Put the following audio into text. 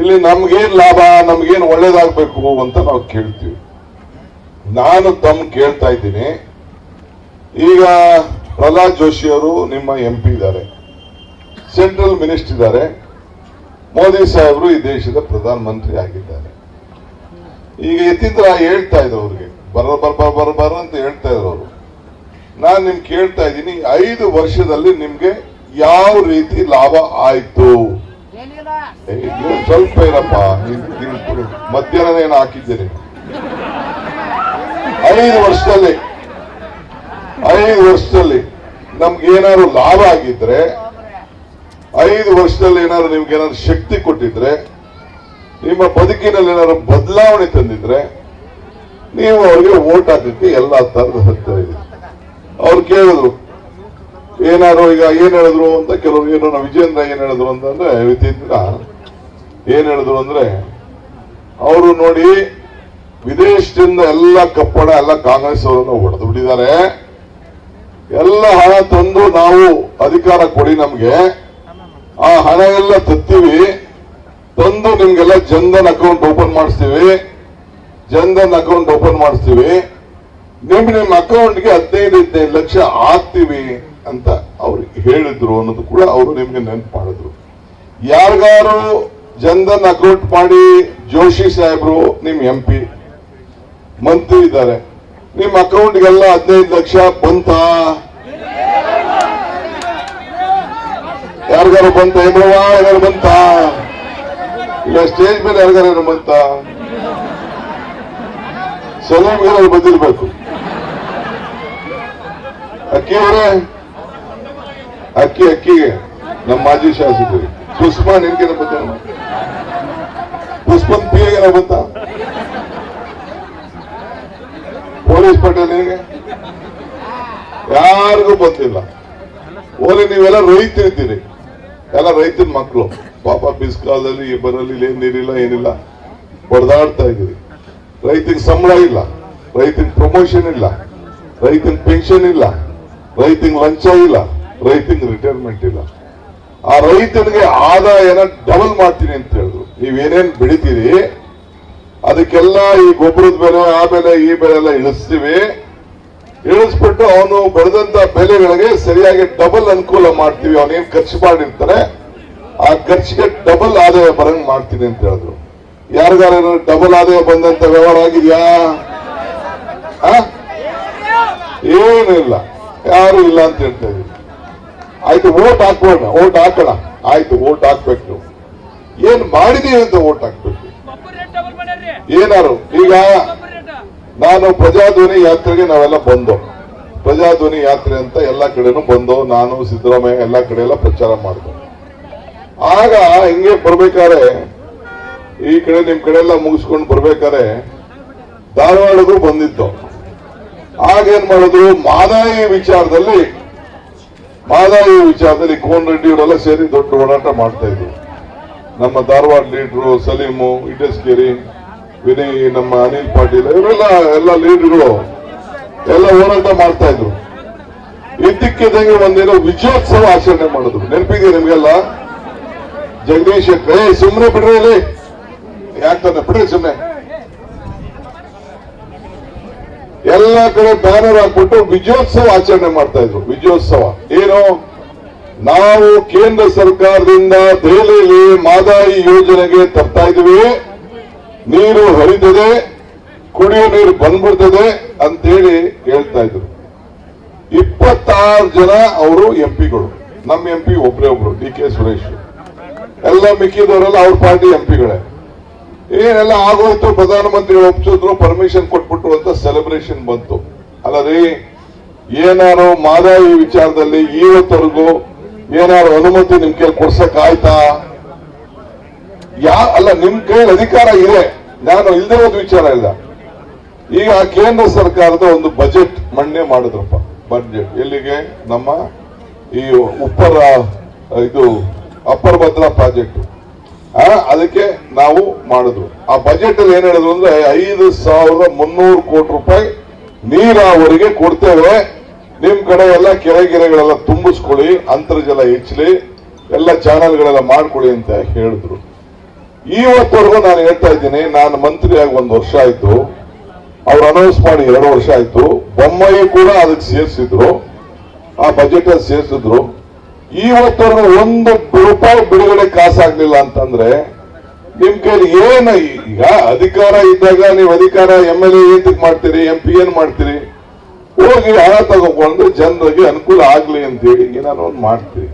ಇಲ್ಲಿ ನಮ್ಗೇನ್ ಲಾಭ, ನಮ್ಗೇನ್ ಒಳ್ಳೇದಾಗ್ಬೇಕು ಅಂತ ನಾವು ಕೇಳ್ತೀವಿ. ನಾನು ತಮ್ಮ ಕೇಳ್ತಾ ಇದ್ದೀನಿ. ಈಗ ಪ್ರಹ್ಲಾದ್ ಜೋಶಿ ಅವರು ನಿಮ್ಮ ಎಂ ಪಿ ಇದ್ದಾರೆ. ಸೆಂಟ್ರಲ್ ಮಿನಿಸ್ಟರ್ ಇದ್ದಾರೆ. ಮೋದಿ ಸಾಹೇಬರು ಈ ದೇಶದ ಪ್ರಧಾನ ಮಂತ್ರಿ ಆಗಿದ್ದಾರೆ. ಈಗ ಯತೀಂದ್ರ ಹೇಳ್ತಾ ಇದ್ರು ಅವ್ರಿಗೆ. ಬರ ಬರ ಬರ ಬರ ಬರ ಅಂತ ಹೇಳ್ತಾ ಇದ್ರು ಅವರು. ನಾನು ನಿಮ್ಗೆ ಕೇಳ್ತಾ ಇದ್ದೀನಿ, ಐದು ವರ್ಷದಲ್ಲಿ ನಿಮ್ಗೆ ಯಾವ ರೀತಿ ಲಾಭ ಆಯ್ತು? ನೀವು ಸ್ವಲ್ಪ ಇರಪ್ಪ. ಮಧ್ಯಾಹ್ನ ಏನು ಹಾಕಿದ್ದೀರಿ ಐದು ವರ್ಷದಲ್ಲಿ ಐದು ವರ್ಷದಲ್ಲಿ ನಮ್ಗೆ ಏನಾದ್ರು ಲಾಭ ಆಗಿದ್ರೆ, ಐದು ವರ್ಷದಲ್ಲಿ ಏನಾದ್ರು ನಿಮ್ಗೆ ಏನಾದ್ರು ಶಕ್ತಿ ಕೊಟ್ಟಿದ್ರೆ, ನಿಮ್ಮ ಬದುಕಿನಲ್ಲಿ ಏನಾದ್ರು ಬದಲಾವಣೆ ತಂದಿದ್ರೆ, ನೀವು ಅವ್ರಿಗೆ ಓಟ್ ಹಾಕಕ್ಕೆ ಎಲ್ಲಾ ತರದ ಹತ್ತಿರ ಇದೆ ಅವ್ರು ಕೇಳಿದ್ರು ಏನಾದ್ರು ಈಗ ಏನ್ ಹೇಳಿದ್ರು ಅಂತ ಕೆಲವರು, ಏನು ನಮ್ಮ ವಿಜೇಂದ್ರ ಏನ್ ಹೇಳಿದ್ರು ಅಂತಂದ್ರೆ ವಿತೀಂದ್ರ ಏನ್ ಹೇಳಿದ್ರು ಅಂದ್ರೆ, ಅವರು ನೋಡಿ ವಿದೇಶದಿಂದ ಎಲ್ಲ ಕಪ್ಪಡ, ಎಲ್ಲ ಕಾಂಗ್ರೆಸ್ ಅವರನ್ನು ಹೊಡೆದು ಬಿಟ್ಟಿದ್ದಾರೆ. ಎಲ್ಲ ಹಣ ತಂದು ನಾವು ಅಧಿಕಾರ ಕೊಡಿ ನಮ್ಗೆ. ಆ ಹಣ ಎಲ್ಲ ತತ್ತೀವಿ. ತಂದು ನಿಮ್ಗೆಲ್ಲ ಜನ್ಧನ್ ಅಕೌಂಟ್ ಓಪನ್ ಮಾಡಿಸ್ತೀವಿ. ಜನ್ಧನ್ ಅಕೌಂಟ್ ಓಪನ್ ಮಾಡಿಸ್ತೀವಿ. ನಿಮ್ ನಿಮ್ ಅಕೌಂಟ್ಗೆ ಹದಿನೈದು ಹದಿನೈದು ಲಕ್ಷ ಹಾಕ್ತೀವಿ. ಅಂತ ಅವ್ರು ಹೇಳಿದ್ರು ಅನ್ನೋದು ಕೂಡ ಅವರು ನಿಮ್ಗೆ ನೆನಪು ಮಾಡಿದ್ರು ಯಾರಿಗಾರು ಜನ್ಧನ್ ಅಕೌಂಟ್ ಮಾಡಿ ಜೋಶಿ ಸಾಹೇಬ್ರು ನಿಮ್ ಎಂ ಪಿ, ಮಂತ್ರಿ ಇದ್ದಾರೆ. ನಿಮ್ ಅಕೌಂಟ್ಗೆಲ್ಲ ಹದಿನೈದು ಲಕ್ಷ ಬಂತ? ಯಾರಿಗಾರು ಬಂತ? ಹೇಮಳವ ಯಾರು ಬಂತ? ಇಲ್ಲ, ಸ್ಟೇಜ್ ಮೇಲೆ ಯಾರಿಗಾರು ಬಂತ? ಸಲೀಮ್ಗೆ ಬಂದಿರ್ಬೇಕು? ಅಕ್ಕಿ ಅಕ್ಕಿ. ನಮ್ಮ ಮಾಜಿ ಶಾಸಕರು. ಪುಷ್ಪ, ನಿನ್ಗೆ ಬಂದ ಪುಷ್ಪನ್ ಪಿ ಏನೋ ಬಂತ ಪೊಲೀಸ್ ಪಟೇಲ್ ನಿನಗೆ ಯಾರಿಗೂ ಬಂದಿಲ್ಲ ಓಲಿ, ನೀವೆಲ್ಲ ರೈತರಿದ್ದೀರಿ ಎಲ್ಲ ರೈತನ ಮಕ್ಕಳು ಪಾಪ ಬಿಸ್ಕಾಲದಲ್ಲಿ ಇಬ್ಬರಲ್ಲಿ ಏನ್ ನೀರಿಲ್ಲ, ಏನಿಲ್ಲ. ಹೊಡೆದಾಡ್ತಾ ಇದ್ದೀರಿ. ರೈತಿಗೆ ಸಂಬಳ ಇಲ್ಲ. ರೈತನ ಪ್ರಮೋಷನ್ ಇಲ್ಲ. ರೈತನ ಪೆನ್ಷನ್ ಇಲ್ಲ. ರೈತಿಗೆ ಲಂಚ ಇಲ್ಲ. ರೈತಂಗ್ ರಿಟೈರ್ಮೆಂಟ್ ಇಲ್ಲ. ಆ ರೈತನಿಗೆ ಆದಾಯನ ಡಬಲ್ ಮಾಡ್ತೀನಿ ಅಂತ ಹೇಳಿದ್ರು. ನೀವೇನೇನ್ ಬೆಳಿತೀರಿ, ಅದಕ್ಕೆಲ್ಲ ಈ ಗೊಬ್ಬರದ ಬೆಲೆ, ಆ ಬೆಲೆ, ಈ ಬೆಲೆ ಎಲ್ಲ ಇಳಿಸ್ತೀವಿ. ಇಳಿಸ್ಬಿಟ್ಟು ಅವನು ಬೆಳೆದಂತ ಬೆಲೆಗಳಿಗೆ ಸರಿಯಾಗಿ ಡಬಲ್ ಅನುಕೂಲ ಮಾಡ್ತೀವಿ. ಅವನೇನ್ ಖರ್ಚು ಮಾಡಿರ್ತಾರೆ ಆ ಖರ್ಚಿಗೆ ಡಬಲ್ ಆದಾಯ ಬರಂಗ್ ಮಾಡ್ತೀನಿ ಅಂತ ಹೇಳಿದ್ರು. ಯಾರಿಗಾರ ಡಬಲ್ ಆದಾಯ ಬಂದಂತ ವ್ಯವಹಾರ ಆಗಿದ್ಯಾ? ಏನಿಲ್ಲ. ಯಾರು ಇಲ್ಲ ಅಂತ ಹೇಳ್ತಾ ಇದೀವಿ ಆಯ್ತು ಓಟ್ ಹಾಕ್ಬೋಣ ಓಟ್ ಹಾಕೋಣ. ಆಯ್ತು ಓಟ್ ಹಾಕ್ಬೇಕು. ಏನ್ ಮಾಡಿದೀವಿ ಅಂತ ಓಟ್ ಹಾಕ್ಬೇಕು? ಏನಾರು? ಈಗ ನಾನು ಪ್ರಜಾಧ್ವನಿ ಯಾತ್ರೆಗೆ ನಾವೆಲ್ಲ ಬಂದೋ? ಪ್ರಜಾಧ್ವನಿ ಯಾತ್ರೆ ಅಂತ ಎಲ್ಲ ಕಡೆನೂ ಬಂದೋ? ನಾನು, ಸಿದ್ದರಾಮಯ್ಯ ಎಲ್ಲ ಕಡೆ ಎಲ್ಲ ಪ್ರಚಾರ ಮಾಡಿದೆ? ಆಗ ಹಿಂಗೆ ಬರ್ಬೇಕಾದ್ರೆ, ಈ ಕಡೆ ನಿಮ್ ಕಡೆ ಎಲ್ಲ ಮುಗಿಸ್ಕೊಂಡು ಬರ್ಬೇಕಾದ್ರೆ ಧಾರವಾಡಗೂ ಬಂದಿತ್ತು ಆಗೇನ್ ಮಾಡಿದ್ರು ಮಾದಾಯಿ ವಿಚಾರದಲ್ಲಿ ಮಾದಾಯಿ ವಿಚಾರದಲ್ಲಿ ಕೋನ್ ರೆಡ್ಡಿ ಅವರೆಲ್ಲ ಸೇರಿ ದೊಡ್ಡ ಹೋರಾಟ ಮಾಡ್ತಾ ಇದ್ರು. ನಮ್ಮ ಧಾರವಾಡ ಲೀಡ್ರು ಸಲೀಮು ಇಟಸ್ಕೇರಿ ವಿನಯ್, ನಮ್ಮ ಅನಿಲ್ ಪಾಟೀಲ್, ಇವರೆಲ್ಲ ಎಲ್ಲ ಲೀಡರ್ಗಳು ಎಲ್ಲ ಹೋರಾಟ ಮಾಡ್ತಾ ಇದ್ರು. ಇದ್ದಕ್ಕಿದ್ದಂಗೆ ಒಂದೇನೋ ವಿಜಯೋತ್ಸವ ಆಚರಣೆ ಮಾಡಿದ್ರು. ನೆನಪಿದೆ ನಿಮ್ಗೆಲ್ಲ? ಜಗದೀಶ್ ಕೈ ಸುಮ್ಮನೆ ಬಿಡ್ರಿ ಯಾಕಂದ್ರೆ ಬಿಡ್ರಿ ಸುಮ್ಮನೆ ಎಲ್ಲ ಕಡೆ ಬ್ಯಾನರ್ ಹಾಕ್ಬಿಟ್ಟು ವಿಜಯೋತ್ಸವ ಆಚರಣೆ ಮಾಡ್ತಾ ಇದ್ರು. ವಿಜಯೋತ್ಸವ. ಏನು? ನಾವು ಕೇಂದ್ರ ಸರ್ಕಾರದಿಂದ ದೆಹಲಿಯಲ್ಲಿ ಮಾದಾಯಿ ಯೋಜನೆಗೆ ತರ್ತಾ ಇದೀವಿ ನೀರು ಹರಿತದೆ ಕುಡಿಯೋ ನೀರು ಬಂದ್ಬಿಡ್ತದೆ ಅಂತೇಳಿ ಹೇಳ್ತಾ ಇದ್ರು. ಇಪ್ಪತ್ತಾರು ಜನ ಅವರು ಎಂಪಿಗಳು ನಮ್ಮ ಎಂಪಿ ಒಬ್ರೇ ಒಬ್ರು, ಡಿ ಕೆ ಸುರೇಶ್. ಎಲ್ಲ ಮಿಕ್ಕಿದವರೆಲ್ಲ ಅವ್ರ ಪಾರ್ಟಿ ಎಂಪಿಗಳೇ ಏನೆಲ್ಲ ಆಗೋಯ್ತು, ಪ್ರಧಾನಮಂತ್ರಿ ಒಪ್ಸಿದ್ರು ಪರ್ಮಿಷನ್ ಕೊಟ್ಬಿಟ್ರು ಅಂತ ಸೆಲೆಬ್ರೇಷನ್ ಬಂತು. ಅಲ್ಲದೆ, ಏನಾರು ಮಾದಾಯಿ ವಿಚಾರದಲ್ಲಿ ಇವತ್ತವರೆಗೂ ಏನಾರು ಅನುಮತಿ ನಿಮ್ ಕೈಲಿ ಕೊಡ್ಸಕ್ ಆಯ್ತಾ ಯಾ ಅಲ್ಲ, ನಿಮ್ ಕೈಲಿ ಅಧಿಕಾರ ಇದೆ. ನಾನು ಇಲ್ದೇ ಹೋದ ವಿಚಾರ ಇಲ್ಲ. ಈಗ ಕೇಂದ್ರ ಸರ್ಕಾರದ ಒಂದು ಬಜೆಟ್ ಮಣ್ಣೆ ಮಾಡಿದ್ರಪ್ಪ ಬಜೆಟ್ ಎಲ್ಲಿಗೆ? ನಮ್ಮ ಈ ಉಪ್ಪರ, ಇದು ಅಪ್ಪರ್ ಭದ್ರಾ ಪ್ರಾಜೆಕ್ಟ್ ಅದಕ್ಕೆ ನಾವು ಮಾಡಿದ್ರು ಆ ಬಜೆಟ್ ಅಲ್ಲಿ ಏನ್ ಹೇಳಿದ್ರು ಅಂದ್ರೆ ಐದು ಸಾವಿರದ ಮುನ್ನೂರು ಕೋಟಿ ರೂಪಾಯಿ ನೀರಾವರಿಗೆ ಕೊಡ್ತೇವೆ. ನಿಮ್ ಕಡೆ ಎಲ್ಲ ಕೆರೆ ಗಿರೆಗಳೆಲ್ಲ ತುಂಬಿಸ್ಕೊಳ್ಳಿ, ಅಂತರ್ಜಲ ಹೆಚ್ಚಲಿ, ಎಲ್ಲ ಚಾನಲ್ಗಳೆಲ್ಲ ಮಾಡ್ಕೊಳ್ಳಿ ಅಂತ ಹೇಳಿದ್ರು. ಇವತ್ತವರೆಗೂ ನಾನು ಹೇಳ್ತಾ ಇದ್ದೀನಿ, ನಾನು ಮಂತ್ರಿಯಾಗಿ ಒಂದು ವರ್ಷ ಆಯ್ತು. ಅವ್ರು ಅನೌನ್ಸ್ ಮಾಡಿ ಎರಡು ವರ್ಷ ಆಯ್ತು. ಬೊಮ್ಮಾಯಿ ಕೂಡ ಅದಕ್ಕೆ ಸೇರಿಸಿದ್ರು. ಆ ಬಜೆಟ್ ಅಲ್ಲಿ ಸೇರಿಸಿದ್ರು. ಇವತ್ತವರೆಗೂ ಒಂದು ರೂಪಾಯಿ ಬಿಡುಗಡೆ ಕಾಸಾಗ್ಲಿಲ್ಲ ಅಂತಂದ್ರೆ ನಿಮ್ ಕೈಲಿ ಏನ ಈಗ ಅಧಿಕಾರ ಇದ್ದಾಗ ನೀವು ಅಧಿಕಾರ ಎಂ ಎಲ್ ಏತಕ್ ಮಾಡ್ತೀರಿ ಎಂ ಪಿ ಏನ್ ಮಾಡ್ತೀರಿ? ಹೋಗಿ ಹಣ ತಗೊಂಡು ಜನರಿಗೆ ಅನುಕೂಲ ಆಗ್ಲಿ ಅಂತೇಳಿ ಏನಾದ್ರು ಒಂದು ಮಾಡ್ತೀರಿ.